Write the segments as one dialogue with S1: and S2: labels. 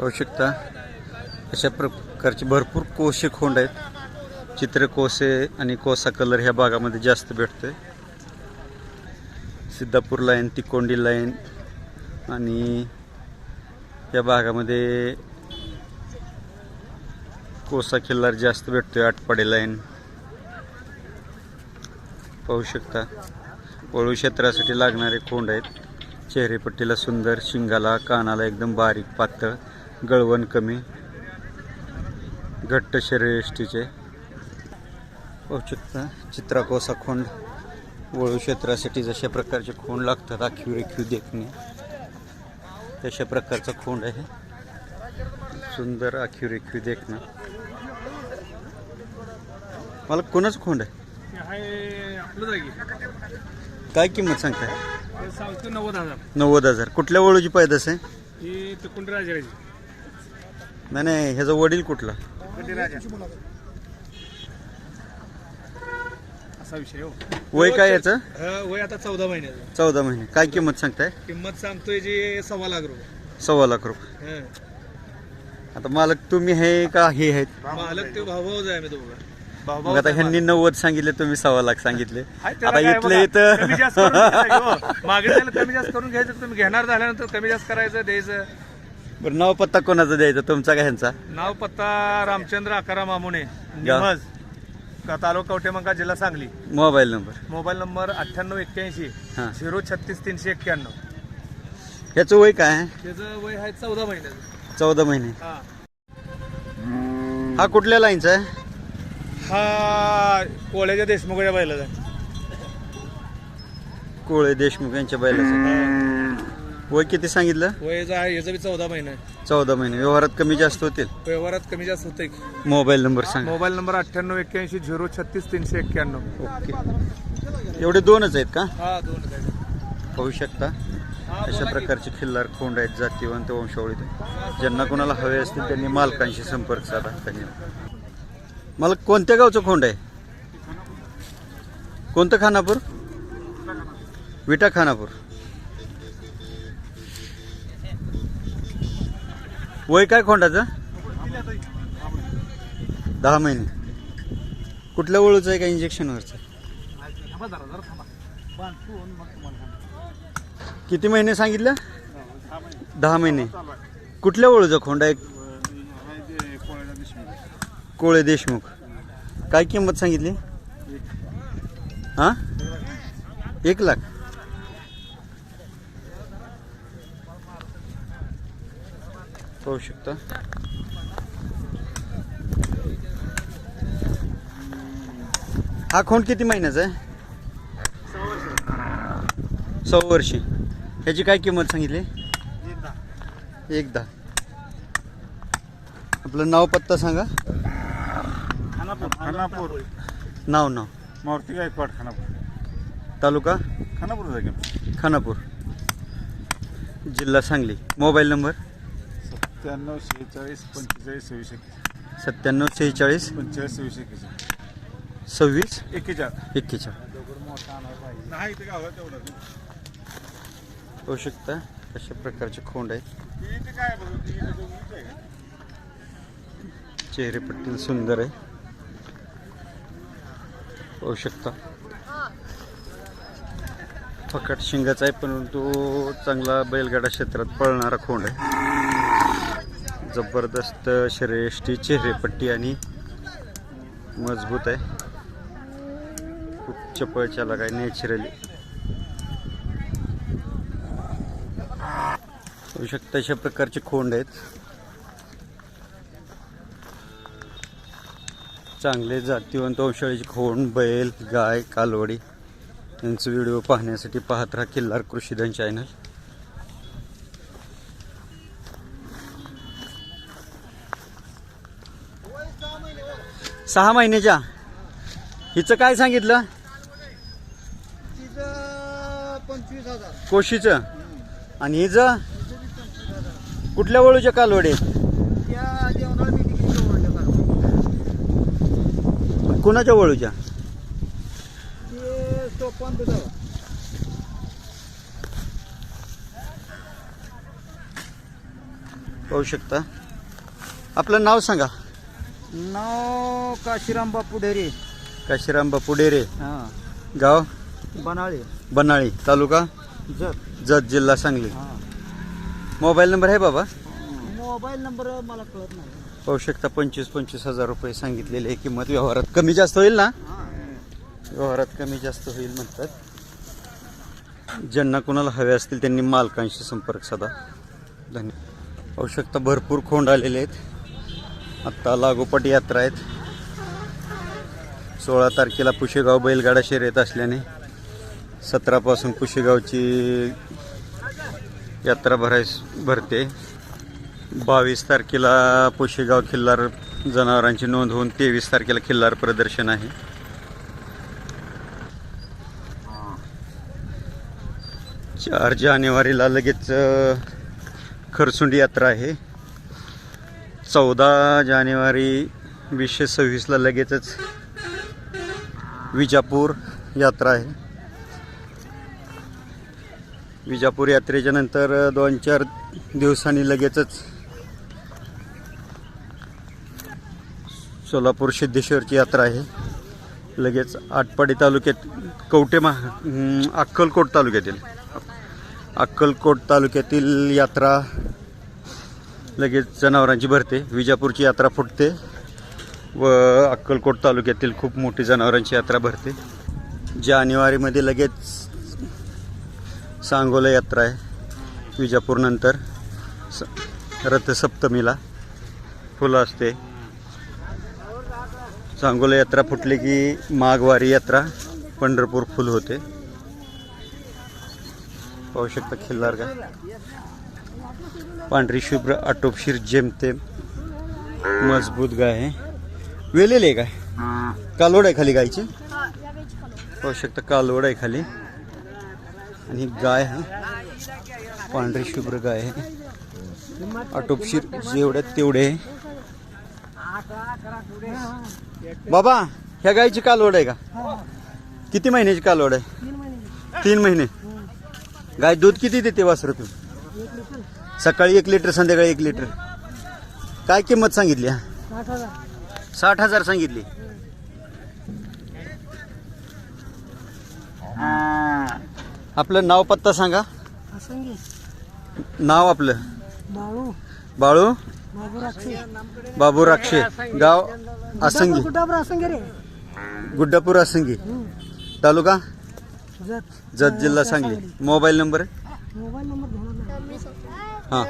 S1: पाहू शकता अशा प्रकारचे भरपूर कोसे खोंड आहेत. चित्र कोसे आणि कोसा कलर ह्या भागामध्ये जास्त भेटतोय. सिद्धापूर लाईन तिकोंडी लाईन आणि या भागामध्ये कोसा किल्लार जास्त भेटतोय आटपाडी लाईन. पाहू शकता. वळू क्षेत्रासाठी लागणारे खोंड आहेत. चेहरेपट्टीला सुंदर शिंगाला कानाला एकदम बारीक पातळ. गळवण कमी घट्ट शरीरयष्टीचे पाहू शकता चित्राकोसा खोंड वळू क्षेत्रासाठी जशा प्रकारचे खोंड लागतात आखीव रेखीव देखणे तशा प्रकारचा खोंड आहे. सुंदर आखीव रेखीव देखणं. मला कोणाच खोंड आहे? काय किंमत सांगताय?
S2: सांगतो नव्वद हजार.
S1: नव्वद हजार. कुठल्या वळूची पैदास आहे?
S2: ही
S1: नाही नाही ह्याचा वडील कुठला?
S2: असा विषय हो.
S1: वय काय याचं?
S2: वय आता चौदा महिन्याचं
S1: चौदा महिने. काय किंमत सांगताय?
S2: किंमत सांगतोय जी सव्वा लाख रुपये.
S1: सव्वा लाख रुपये.
S2: हं.
S1: आता मालक तुम्ही हे का हे आहेत?
S2: मालक ते भाऊ भाऊच आहे दोघं. भाऊ
S1: मग आता ह्यांनी नव्वद सांगितले तुम्ही सव्वा लाख सांगितले. आता इथले इथं
S2: हो. मागणीला कमी जास्त करून घ्यायचं तुम्ही घेणार झाल्यानंतर कमी जास्त करायचं द्यायचं.
S1: बरं नाव पत्ता कोणाचा द्यायचा? तुमचा का ह्यांचा?
S2: नाव पत्ता रामचंद्र आकाराम मामुने. निमज का- तालुका कवटेमंका जिल्हा Sangli.
S1: Mobile number.
S2: Mobile number अठ्ठ्याण्णव एक्क्याऐंशी
S1: हां.
S2: झिरो छत्तीस तीनशे एक्क्याण्णव.
S1: ह्याचं वय काय आहे?
S2: त्याचं वय आहे चौदा महिन्याचं.
S1: चौदा महिने.
S2: हा.
S1: हा कुठल्या लाईनचा आहे?
S2: हा कोळ्याच्या देशमुखाच्या बैलाचा.
S1: कोळे देशमुख यांच्या बैलाचं वय किती सांगितलं?
S2: वयाचं आहे याचं बी चौदा महिना. आहे
S1: चौदा महिने. व्यवहारात कमी जास्त होतील?
S2: व्यवहारात कमी जास्त होतंय.
S1: मोबाईल नंबर सांगा.
S2: मोबाईल नंबर अठ्ठ्याण्णव एक्क्याऐंशी झिरो छत्तीस तीनशे एक्क्याण्णव.
S1: ओके. एवढे दोनच आहेत का?
S2: हा दोन
S1: पाहू शकता. अशा. प्रकारचे खिल्लार खोंड आहेत जातीवंत वंशावळीत. ज्यांना कोणाला हवे असतील त्यांनी मालकांशी संपर्क साधा. मला कोणत्या गावचं खोंड आहे? कोणतं खानापूर? विटा खानापूर. वय काय खोंडाचं? दहा महिने. कुठल्या वळूचं आहे का इंजेक्शनवरचं किती महिने सांगितलं? दहा महिने. कुठल्या वळूचा खोंडा एक कोळे देशमुख. काय किंमत सांगितली? हा? एक लाख. पाहू शकता. हा खोंड किती महिन्याचा आहे? सव्वा वर्षी. ह्याची काय किंमत सांगितली? एक दहा आपलं नाव पत्ता सांगा.
S2: खानापूर.
S1: नाव नाव.
S2: मारुती गायकवाड खानापूर.
S1: तालुका?
S2: खानापूर
S1: खानापूर. जिल्हा सांगली. Mobile number?
S2: सत्त्याण्णव शेहेचाळीस पंचेचाळीस सव्वीस एक्केचाळीस
S1: सत्त्याण्णव सेहेचाळीस
S2: पंचेचाळीस सव्वीस एक्केचाळीस
S1: सव्वीस
S2: एक्केचाळीस.
S1: एक्केचाळीस.
S2: नाही ते गावात तेवढं
S1: होऊ शकता अशा प्रकारचे खोंड आहेत.
S2: इथे काय बघू इथे दोघीच आहे. का?
S1: चेहरेपट्टी सुंदर आहे. होऊ शकता फकट शिंगाचा आहे परंतु चांगला बैलगाडा क्षेत्रात पळणारा खोंड आहे. जबरदस्त श्रेष्ठी चेहरेपट्टी आणि मजबूत आहे. खूप चपळ चालक आहे नॅचरली होऊ शकतं अशा प्रकारचे खोंड आहेत. चांगले जातीवंत वंशाळीचे खोंड बैल गाय कालवडी यांचे व्हिडिओ पाहण्यासाठी पाहत राहा किल्लार कृषीधन चॅनल. सहा महिन्याच्या. हिचं काय सांगितलं?
S3: पंचवीस हजार.
S1: कोशीचं. आणि हिचं? कुठल्या वळूच्या कालवडी?
S3: त्या कारण
S1: कुणाच्या वळूच्या?
S3: ते सोपान दुधावर.
S1: पाहू शकता. आपलं नाव सांगा.
S3: नाव काशीराम बापू ढेरे
S1: काशीराम बापू डेरे.
S3: हा.
S1: गाव?
S3: बनाळे.
S1: बनाळी. तालुका?
S3: जत.
S1: जत जिल्हा सांगली.
S3: हा.
S1: मोबाईल नंबर आहे बाबा?
S3: मोबाईल नंबर मला कळत नाही.
S1: पाहू शकता पंचवीस पंचवीस हजार रुपये सांगितलेली. आहे किंमत व्यवहारात कमी जास्त होईल ना? व्यवहारात कमी जास्त होईल म्हणतात. ज्यांना कोणाला हवे असतील त्यांनी मालकांशी संपर्क साधा. धन्यवाद पाहू शकता भरपूर खोंड आलेले आहेत. आत्ता लागोपाठ यात्रा आहेत. सोळा तारखेला पुशेगाव बैलगाडा शर्यत असल्याने सतरापासून पुशेगावची यात्रा भरायस भरते. बावीस तारखेला पुशेगाव खिल्लार जनावरांची नोंद होऊन तेवीस तारखेला खिल्लार प्रदर्शन आहे. चार जानेवारीला लगेच खरसुंडी यात्रा आहे. चौदा जानेवारी वीसशे सव्वीसला लगेचच विजापूर यात्रा आहे. विजापूर यात्रेच्या नंतर दोन चार दिवसांनी लगेचच सोलापूर सिद्धेश्वरची यात्रा आहे. लगेच आटपाडी तालुक्यात कवटे महा अक्कलकोट तालुक्यातील अक्कलकोट तालुक्यातील यात्रा लगेच जनावरांची भरते. विजापूरची यात्रा फुटते व अक्कलकोट तालुक्यातील खूप मोठी जनावरांची यात्रा भरते. जानेवारीमध्ये लगेच सांगोला यात्रा आहे. विजापूरनंतर स रथसप्तमीला फुलं असते. सांगोला यात्रा फुटली की माघवारी यात्रा पंढरपूर फुल होते. पाहू शकता खिल्लार का? पांढरी शुभ्र आटोपशीर जेमतेम मजबूत गाय आहे. वेलेली आहे काय? कालोड आहे खाली गायची? पाहू शकता कालोड आहे खाली. आणि ही गाय आहे पांढरी शुभ्र गाय आहे. आटोपशीर जेवढ्यात तेवढे आहे. बाबा ह्या गायची कालवड आहे का? किती महिन्याची कालवड आहे? तीन महिने. गाय दूध किती देते वासरातून सकाळी एक लिटर संध्याकाळी एक लिटर. काय किंमत सांगितली? साठ हजार सांगितली. आपलं नाव पत्ता सांगा. नाव आपलं?
S3: बाळू.
S1: बाळू?
S3: बाबू राक्षे
S1: गाव आसंगी. गुड्डापूर आसंगी तालुका?
S3: जत.
S1: जिल्हा Sangli. Mobile number?
S3: Mobile number घेणार
S1: हां.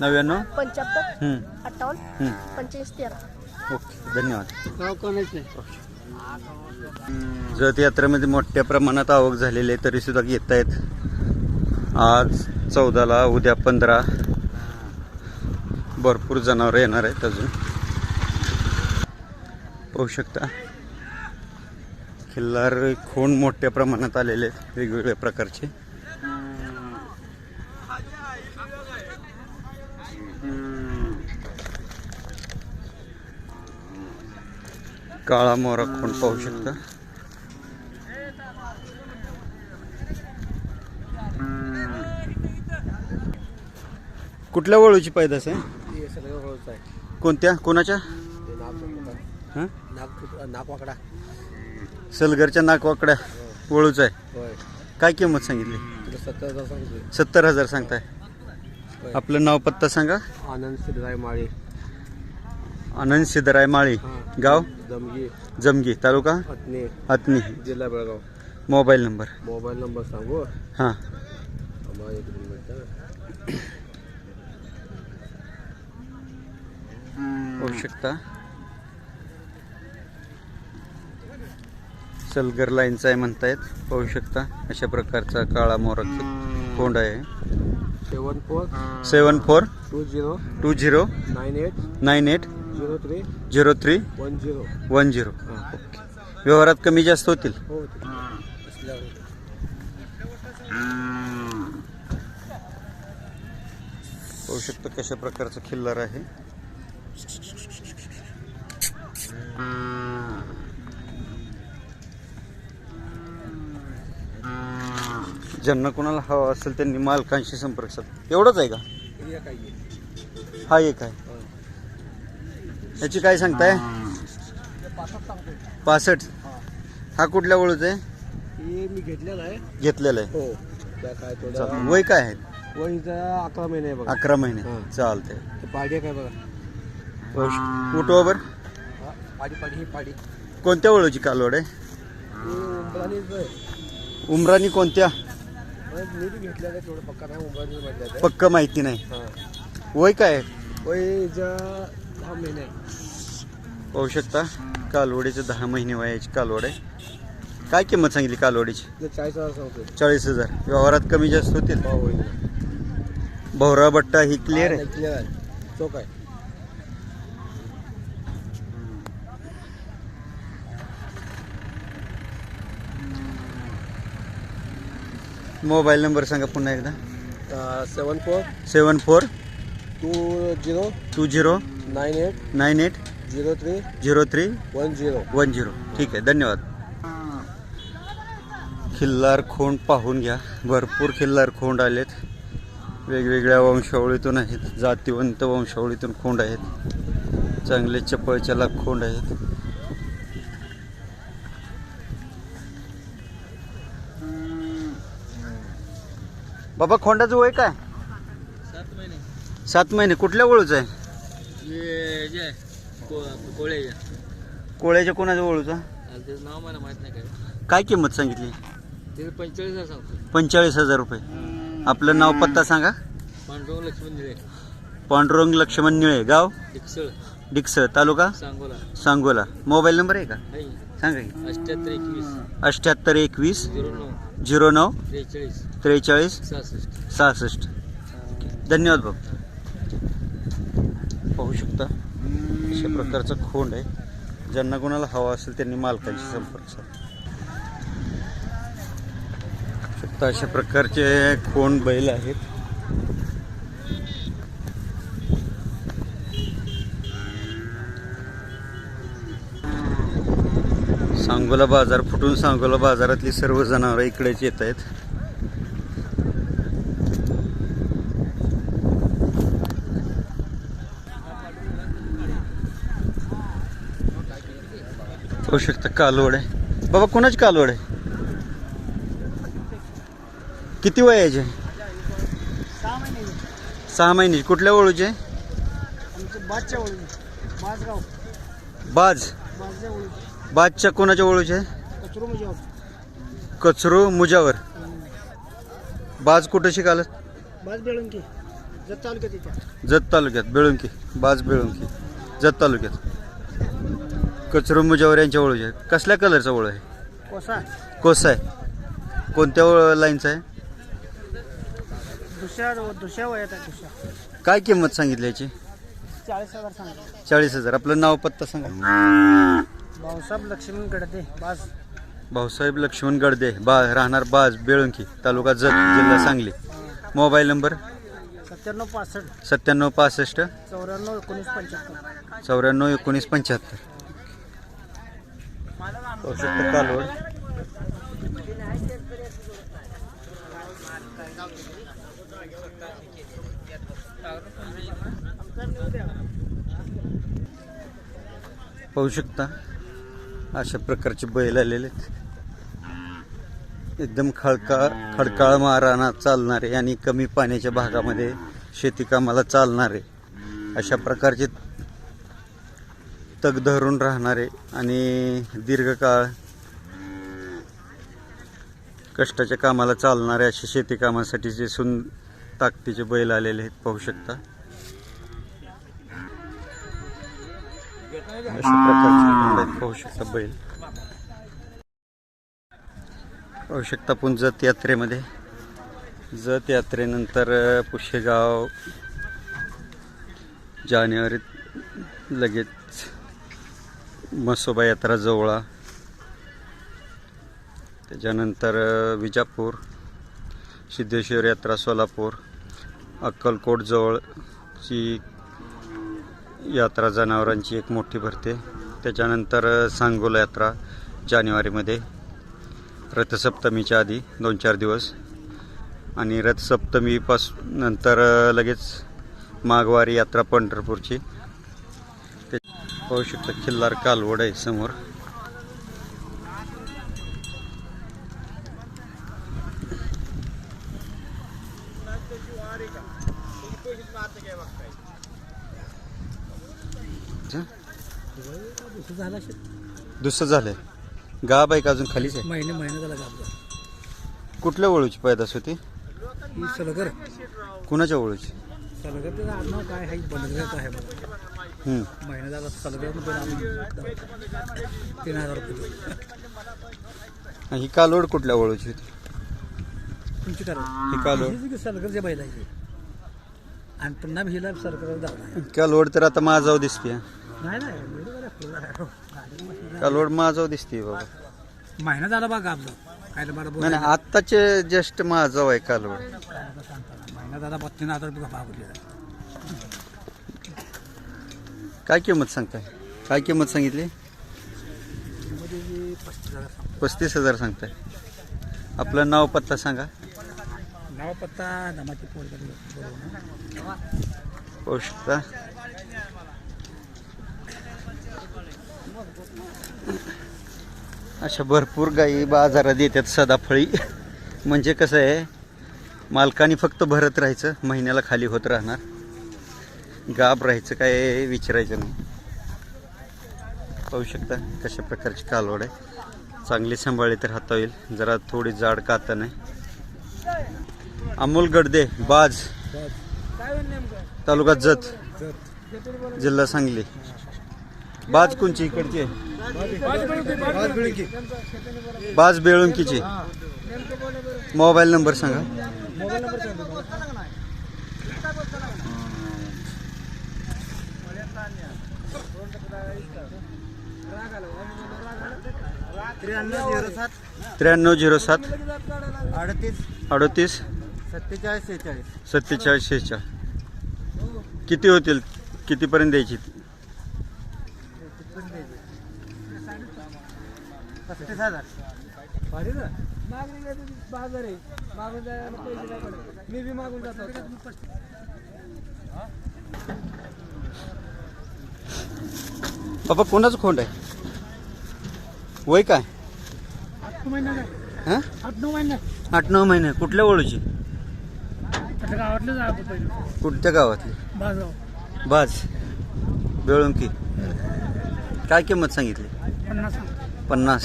S1: नव्याण्णव?
S4: पंच्याहत्तर.
S1: हं,
S4: अठ्ठावन्न. पंच्याऐंशी तेरा.
S1: ओके धन्यवाद. जत यात्रेमध्ये मोठ्या प्रमाणात आवक झालेली आहे तरी सुद्धा येत आहेत आज चौदाला उद्या पंधरा. भरपूर जनावरं येणार आहेत अजून. पाहू शकता. खिल्लार खूण मोठ्या प्रमाणात आलेले आहेत वेगवेगळ्या प्रकारचे. काळा मोरा खूण पाहू शकता. कुठल्या वळूची पैदास आहे? कोणत्या? कोणाच्या?
S3: नागवाकडा.
S1: सलगरच्या नाकवाकड्या वळूच आहे. काय किंमत सांगितली?
S3: तुला सत्तर हजार सांगतो
S1: सत्तर हजार सांगताय. आपलं नाव पत्ता सांगा.
S3: आनंद सिद्धराय माळी.
S1: आनंद सिद्धराय माळी गाव?
S3: दमगी
S1: जमगी तालुका? हातनी.
S3: जिल्हा Belgaum.
S1: Mobile number.
S3: Mobile number सांगू?
S1: हां.
S3: एक मिनिट.
S1: पाहू शकता. सलगर लाईनचा आहे म्हणतायत. पाहू शकता. अशा प्रकारचा काळा मोरा कोंड आहे.
S3: Seven four
S1: seven four
S3: two zero
S1: two zero
S3: nine eight
S1: nine eight
S3: zero three
S1: zero three
S3: one zero.
S1: One zero. व्यवहारात कमी जास्त होतील.
S3: हो
S1: पाहू शकता कशा प्रकारचं खिल्लार आहे. ज्यांना कोणाला हवा असेल त्यांनी मालकांशी संपर्क साध. एवढंच आहे का?
S3: हे?
S1: हा एक आहे. ह्याची काय सांगताय? पासष्ट. हा कुठल्या वळूचा आहे?
S3: हे मी घेतलेला आहे.
S1: घेतलेला आहे.
S3: हो. त्या काय थोडं.
S1: वय काय आहे?
S3: वहीचा अकरा महिने आहे बघा.
S1: अकरा महिने.
S3: हा.
S1: चालते
S3: ते पाडी काय बघा?
S1: उठवाबर
S3: हा, पाडी पाडी ही पाडी.
S1: कोणत्या वळूची कालवड आहे?
S3: हे उंबराणीच आहे.
S1: उमरानी कोणत्या?
S3: पण मी बी घेतलेलं आहे थोडं पक्का नाही उंबराणी म्हटलं आहे
S1: पक्क माहिती नाही. वय काय आहे?
S3: वहीचा दहा महिने. आहे
S1: पाहू शकता कालवडीचे दहा महिने वयाची कालवड आहे. काय किंमत सांगितली कालवडीची?
S3: ते चाळीस हजार सांगतो
S1: चाळीस हजार. व्यवहारात कमी जास्त होतील?
S3: हो होईल.
S1: भवरा बट्टा ही क्लिअर आहे.
S3: क्लिअर आहे. चोख आहे.
S1: मोबाईल नंबर सांगा पुन्हा एकदा.
S3: Seven four
S1: seven four
S3: two zero
S1: two zero
S3: nine eight
S1: nine eight
S3: zero three
S1: zero three
S3: one zero.
S1: One zero. ठीक आहे धन्यवाद. खिल्लार खोंड पाहून घ्या. भरपूर खिल्लार खोंड आलेत. वेगवेगळ्या वंशावळीतून आहेत. जातीवंत वंशावळीतून खोंड आहेत. चांगले चपळ चलाक खोंड आहेत. बाबा खोंडाचं वय काय?
S3: सात महिने.
S1: सात महिने. कुठल्या वळूचं आहे?
S3: हे जे कोळे
S1: कोळ्याच्या कोणाच्या
S3: त्याचं नाव मला माहीत नाही काय.
S1: काय किंमत सांगितली?
S3: पंचेचाळीस हजार सांगतो
S1: पंचेचाळीस हजार रुपये. आपलं नाव पत्ता सांगा.
S3: पांडुरंग लक्ष्मण दिले
S1: पांडुरंग लक्ष्मण निळे गाव?
S3: डिक्सळ.
S1: डिक्सळ तालुका?
S3: सांगोला.
S1: सांगोला. मोबाईल नंबर आहे का?
S3: नाही.
S1: सांगा की.
S3: अठ्ठ्याहत्तर एकवीस.
S1: अठ्ठ्याहत्तर एकवीस
S3: झिरो नऊ.
S1: झिरो नऊ
S3: त्रेचाळीस.
S1: त्रेचाळीस
S3: सहासष्ट.
S1: सहासष्ट. धन्यवाद भाऊ. शकता? अशा प्रकारचा खोंड आहे. ज्यांना कोणाला हवा असेल त्यांनी मालकांशी संपर्क साधा. शकता अशा प्रकारचे खोंड बैल आहेत. सांगोला बाजार फुटून सांगोला बाजारातली सर्व जनावरं इकडेच येत आहेत. होऊ शकता. कालवड आहे. बाबा कोणाची कालवड आहे? किती वयाचे
S5: सहा महिने
S1: सहा महिन्याची कुठल्या वळूचे बाज.
S5: बाजच्या
S1: कोणाच्या ओळूचे
S5: कचरू
S1: मुजावर. बाज कुठं शिकालत
S5: बाज जत तालुक्यात.
S1: जत तालुक्यात. बेळुंकी. बाज बेळुंकी. जत तालुक्यात. कचरू मुजावर यांच्या वळूचे कसल्या कलरचा वळू आहे?
S5: कोसा
S1: कोसा आहे. कोणत्या वळ- लाईनचा आहे?
S5: दुसऱ्या दुसऱ्या वयात आहे दुसऱ्या.
S1: काय किंमत सांगितली याची?
S5: चाळीस हजार सांगा
S1: चाळीस हजार. आपलं नाव पत्ता सांगा.
S5: भाऊसाहेब लक्ष्मण गडदे बाज
S1: भाऊसाहेब लक्ष्मण गडदे. बा राहणार बाज बेळुंकी तालुका जत जिल्हा सांगली. Mobile number?
S5: सत्त्याण्णव पासष्ट.
S1: सत्त्याण्णव पासष्ट.
S5: चौऱ्याण्णव एकोणीस पंच्याहत्तर.
S1: चौऱ्याण्णव एकोणीस पंच्याहत्तर. पाहू शकतो कालवड पाहू शकता अशा प्रकारचे बैल आलेले आहेत. एकदम खडकाळ खडकाळ माराना चालणारे आणि कमी पाण्याच्या भागामध्ये शेती कामाला चालणारे अशा प्रकारचे तग धरून राहणारे आणि दीर्घकाळ कष्टाच्या कामाला चालणारे असे शेती कामासाठी जे सुन ताकदीचे बैल आलेले आहेत पाहू शकता. अशा प्रकारचे पाहू शकता बैल. पाहू शकता पण जत यात्रेमध्ये. जत यात्रेनंतर पुशेगाव जानेवारीत लगेच मसोबा यात्रा जवळा त्याच्यानंतर विजापूर सिद्धेश्वर यात्रा सोलापूर अक्कलकोटजवळची यात्रा जनावरांची एक मोठी भरते. त्याच्यानंतर सांगोला यात्रा जानेवारीमध्ये. रथसप्तमीच्या आधी दोन चार दिवस. आणि रथसप्तमीपासून नंतर लगेच माघवारी यात्रा पंढरपूरची. पाहू शकता खिल्लार कालवड आहे समोर. दुसरं झालंय. गाब आहे का अजून खालीच आहे?
S5: महिने महिने झाला गाबला
S1: कुठल्या वळूची पैदास होती?
S5: सलगर.
S1: कुणाच्या वळूची
S5: सलगर त्याचं आडनाव काय आहे? बनगरच आहे? बघा.
S1: हम्म.
S5: महिना झाला सलगर आम्ही तीन हजार रुपये
S1: ही कालवड कुठल्या वळूची होती
S5: तुमची करा
S1: ही
S5: बैल आहे. आणि पुन्हा हिला धावणार
S1: कालवड तर आता माझाव दिसते.
S5: नाही नाही बरोबर आहे, आहे.
S1: माझाव दिसते बाबा.
S5: महिना झाला बा गाबलो. काय मला
S1: नाही नाही आत्ताचे जस्ट माझाव आहे कालवड
S5: महिना झाला बा तीन हजार रुपये भाव
S1: काय किंमत सांगताय? काय किंमत सांगितली?
S5: पस्तीस हजार
S1: सांगताय. आपलं नाव पत्ता सांगा.
S5: नाव पत्ता
S1: शकता अशा भरपूर गायी बाजारात येतात सदाफळी. म्हणजे कसं आहे मालकानी फक्त भरत राहायचं महिन्याला खाली होत राहणार. गाब राहायचं काय विचारायचं नाही. पाहू शकता कशा प्रकारची कालवड आहे. चांगली सांभाळली तर हाता येईल. जरा थोडी जाड काता नाही अमोल गडदे बाज. तालुका जत. जिल्हा सांगली. बाज कोणची? इकडची आहे? बाज बेळुंकीची. मोबाईल नंबर सांगा.
S5: त्र्याण्णव झिरो सात.
S1: त्र्याण्णव झिरो सात
S5: अडतीस.
S1: अडतीस.
S5: सत्तेचाळीस सेहेचाळीस.
S1: सत्तेचाळीस शेहेचाळीस किती होतील? कितीपर्यंत द्यायची?
S5: पस्तीस हजार. भारी ना. मागणी बाजार आहे. मागून जायला पैसे काय पडत मी बी मागून जातो
S1: बाबा कोणाचं खोंड आहे? वय काय? हां?
S5: आठ नऊ महिना.
S1: आठ नऊ महिने. कुठल्या ओळूची? कुठच्या गावातली? बाज. बेळुंकी. काय किंमत सांगितली?
S5: पन्नास.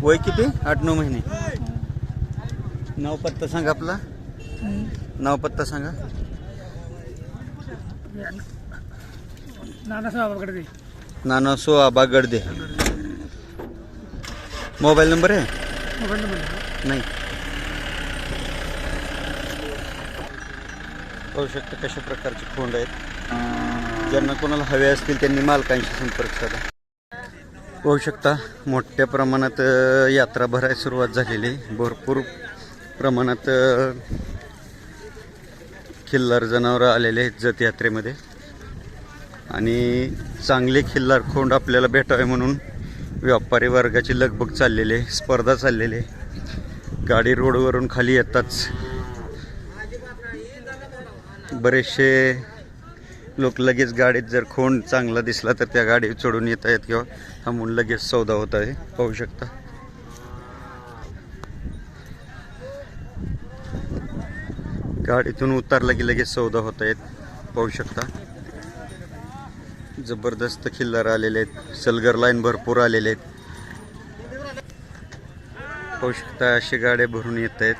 S1: वय किती? आठ नऊ महिने. नाव पत्ता सांगा आपला. नाव पत्ता सांगा.
S5: नाना साहेबाकडे दे.
S1: नाना सो आबा गडदे मोबाईल नंबर आहे?
S5: मोबाईल नंबर
S1: नाही. पाहू शकता कशा प्रकारचे खोंड आहेत. ज्यांना कोणाला हवे असतील त्यांनी मालकांशी संपर्क साधा. पाहू शकता मोठ्या प्रमाणात यात्रा भरायला सुरुवात झालेली आहे. भरपूर प्रमाणात खिल्लार जनावरं आलेले आहेत जत यात्रेमध्ये. आणि चांगले खिल्लार खोंड आपल्याला भेटावे म्हणून व्यापारी वर्गाची लगबग चाललेली आहे स्पर्धा चाललेली आहे. गाडी रोडवरून खाली येताच बरेचसे लोक लगेच गाडीत जर खोंड चांगला दिसला तर त्या गाडी चढून येत आहेत किंवा थांबून लगेच सौदा होत आहे. पाहू शकता. गाडीतून उतरला की लगेच सौदा होत आहेत. पाहू शकता. जबरदस्त खिल्लार आलेले आहेत. सलगर लाईन भरपूर आलेले आहेत. पाहू शकता अशी गाड्या भरून येत आहेत.